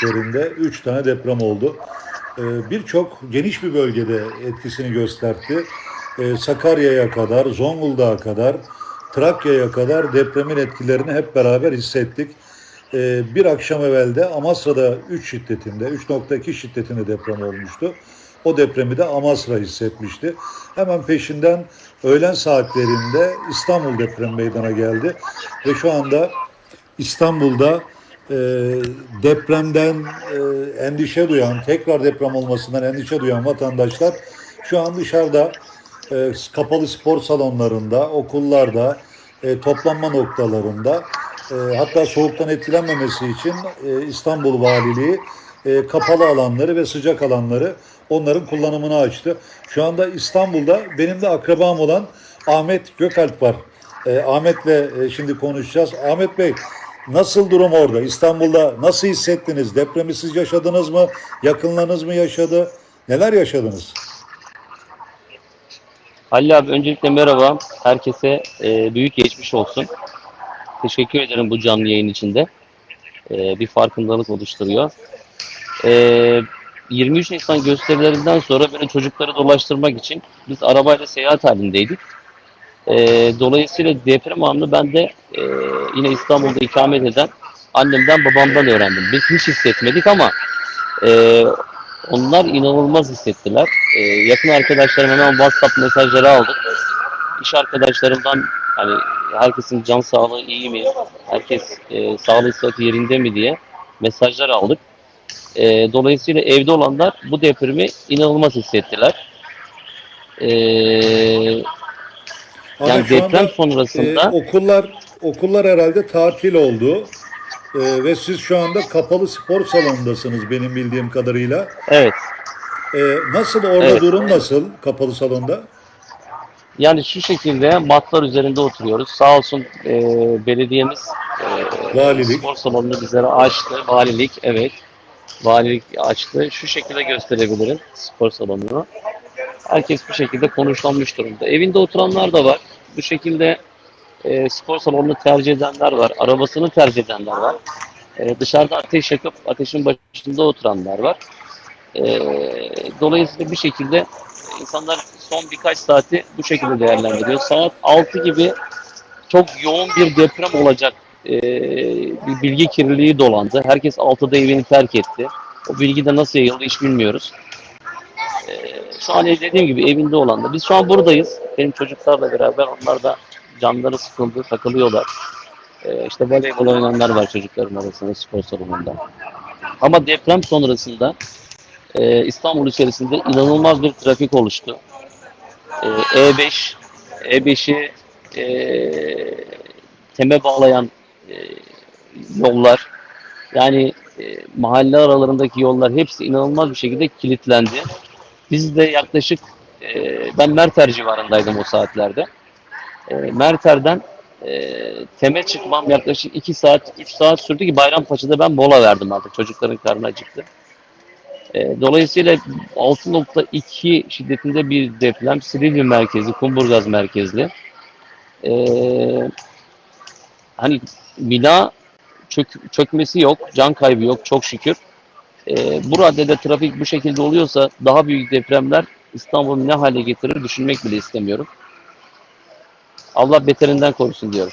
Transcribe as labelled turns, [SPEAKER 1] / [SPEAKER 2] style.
[SPEAKER 1] tarihlerinde 3 tane deprem oldu. Ee, Birçok geniş bir bölgede etkisini gösterdi. Ee, Sakarya'ya kadar, Zonguldak'a kadar, Trakya'ya kadar depremin etkilerini hep beraber hissettik. Ee, Bir akşam evvel de Amasra'da 3 şiddetinde, 3.2 şiddetinde deprem olmuştu. O depremi de Amasra hissetmişti. Hemen peşinden öğlen saatlerinde İstanbul depremi meydana geldi. Ve şu anda İstanbul'da e, depremden e, endişe duyan, tekrar deprem olmasından endişe duyan vatandaşlar şu an dışarıda e, kapalı spor salonlarında, okullarda, e, toplanma noktalarında e, hatta soğuktan etkilenmemesi için e, İstanbul Valiliği e, kapalı alanları ve sıcak alanları onların kullanımını açtı. Şu anda İstanbul'da benim de akrabam olan Ahmet Gökalp var. E, Ahmet'le e, şimdi konuşacağız. Ahmet Bey nasıl durum orada? İstanbul'da nasıl hissettiniz? Depremi siz yaşadınız mı? Yakınlarınız mı yaşadı? Neler yaşadınız?
[SPEAKER 2] Halil abi öncelikle merhaba. Herkese e, büyük geçmiş olsun. Teşekkür ederim bu canlı yayın içinde. E, bir farkındalık oluşturuyor. E, 23 Nisan gösterilerinden sonra böyle çocukları dolaştırmak için biz arabayla seyahat halindeydik. E, dolayısıyla deprem anını ben de e, yine İstanbul'da ikamet eden annemden babamdan öğrendim. Biz hiç hissetmedik ama e, onlar inanılmaz hissettiler. Ee, yakın arkadaşlarım hemen WhatsApp mesajları aldık. İş arkadaşlarımdan hani herkesin can sağlığı iyi mi? Herkes e, sağlığı sıhhati yerinde mi diye mesajlar aldık. E, dolayısıyla evde olanlar bu depremi inanılmaz hissettiler. E, yani
[SPEAKER 1] Ahmet, şu
[SPEAKER 2] deprem
[SPEAKER 1] anda,
[SPEAKER 2] sonrasında
[SPEAKER 1] e, okullar okullar herhalde tatil oldu. E, ve siz şu anda kapalı spor salonundasınız benim bildiğim kadarıyla.
[SPEAKER 2] evet
[SPEAKER 1] E, nasıl orada
[SPEAKER 2] Evet.
[SPEAKER 1] durum nasıl kapalı salonda?
[SPEAKER 2] yani şu şekilde matlar üzerinde oturuyoruz. Sağ olsun e, belediyemiz e,
[SPEAKER 1] Valilik.
[SPEAKER 2] spor salonunu bizlere açtı. Valilik evet. Valilik açtı. Şu şekilde gösterebilirim spor salonunu. Herkes bu şekilde konuşlanmış durumda. Evinde oturanlar da var. Bu şekilde e, spor salonunu tercih edenler var. Arabasını tercih edenler var. E, dışarıda ateş yakıp ateşin başında oturanlar var. E, dolayısıyla bir şekilde insanlar son birkaç saati bu şekilde değerlendiriyor. Saat 6 gibi çok yoğun bir deprem olacak e, bir bilgi kirliliği dolandı. Herkes 6'da evini terk etti. O bilgi de nasıl yayıldı hiç bilmiyoruz. Şu an dediğim gibi evinde olanlar. Biz şu an buradayız. Benim çocuklarla beraber onlar da canları sıkıldı, takılıyorlar. E, işte voleybol oynayanlar var çocukların arasında spor salonunda. Ama deprem sonrasında e, İstanbul içerisinde inanılmaz bir trafik oluştu. E, E5, E5'i e, teme bağlayan e, yollar, yani e, mahalle aralarındaki yollar hepsi inanılmaz bir şekilde kilitlendi. Biz de yaklaşık, e, ben Merter civarındaydım o saatlerde. E, Merter'den e, teme çıkmam yaklaşık 2 saat, 3 saat sürdü ki Bayrampaşa'da ben mola verdim artık. Çocukların karnı acıktı. E, dolayısıyla 6.2 şiddetinde bir deprem Silivri merkezi, Kumburgaz merkezli. E, hani bina çök- çökmesi yok, can kaybı yok çok şükür. E, bu raddede trafik bu şekilde oluyorsa daha büyük depremler İstanbul'u ne hale getirir düşünmek bile istemiyorum. Allah beterinden korusun diyorum.